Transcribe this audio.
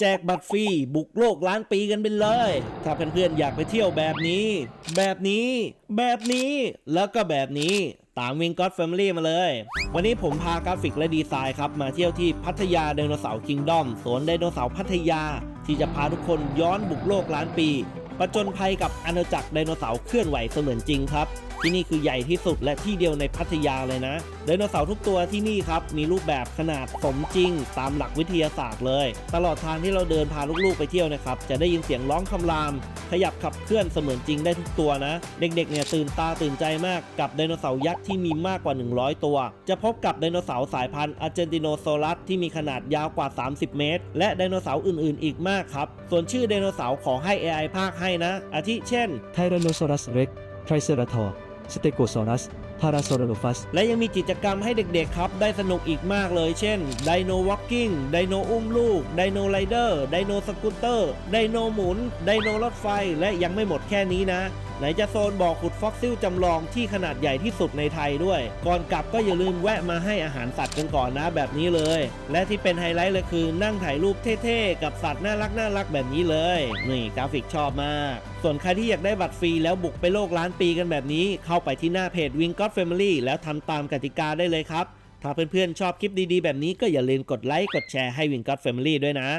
แจกบัตรฟรีบุกโลกล้านปีกันไปเลย ถ้าเพื่อนๆอยากไปเที่ยวแบบนี้ แบบนี้ แบบนี้ แล้วก็แบบนี้ตามวิงก็อดแฟมิลี่มาเลย วันนี้ผมพากราฟิกและดีไซน์ครับ มาเที่ยวที่พัทยาไดโนเสาร์คิงดอมสวนไดโนเสาร์พัทยา ที่จะพาทุกคนย้อนบุกโลกล้านปีประจนภัยกับอาณาจักรไดโนเสาร์เคลื่อนไหวเสมือนจริงครับ ที่นี่คือใหญ่ที่สุดและที่เดียวในพัทยาเลยนะ ไดโนเสาร์ทุกตัวที่นี่ครับ มีรูปแบบขนาดสมจริง ตามหลักวิทยาศาสตร์เลย ตลอดทางที่เราเดินพาลูกๆไปเที่ยวนะครับ จะได้ยินเสียงร้องคำราม ขยับขับเคลื่อนเสมือนจริงได้ทุกตัวนะ เด็กๆเนี่ยตื่นตาตื่นใจมากกับไดโนเสาร์ยักษ์ที่มีมากกว่า 100 ตัว จะพบกับไดโนเสาร์สายพันธุ์อาร์เจนติโนโซลัสที่มีขนาดยาวกว่า 30 เมตร และไดโนเสาร์อื่นๆ อีกมากครับ ส่วนชื่อไดโนเสาร์ขอให้ AI ภาคให้นะ อาทิเช่นไทแรโนซอรัสเร็กไทรเซราทอร์ สเตโกซอรัสพาราโซราโลฟัส และยังมีกิจกรรมให้เด็กๆครับ ได้สนุกอีกมากเลย เช่นไดโนวอล์กกิ้งไดโนอุ้มลูกไดโนไรเดอร์ไดโนสกูตเตอร์ไดโนหมุนไดโนรถไฟ และยังไม่หมดแค่นี้นะ ไหนจะโซนบ่อขุดฟ็อกซิลจำลองที่ขนาดใหญ่ที่สุดในไทยด้วย ก่อนกลับก็อย่าลืมแวะมาให้อาหารสัตว์กันก่อนนะแบบนี้เลย และที่เป็นไฮไลท์เลยคือนั่งถ่ายรูปเท่ๆ กับสัตว์น่ารักน่ารักแบบนี้เลย นี่กราฟิกชอบมาก ส่วนใครที่อยากได้บัตรฟรีแล้วบุกไปโลกล้านปีกันแบบนี้ เข้าไปที่หน้าเพจ Wing God Family แล้วทำตามกติกาได้เลยครับ ถ้าเพื่อนๆชอบคลิปดีๆ แบบนี้ก็อย่าลืมกดไลค์กดแชร์ให้ Wing God Family ด้วยนะ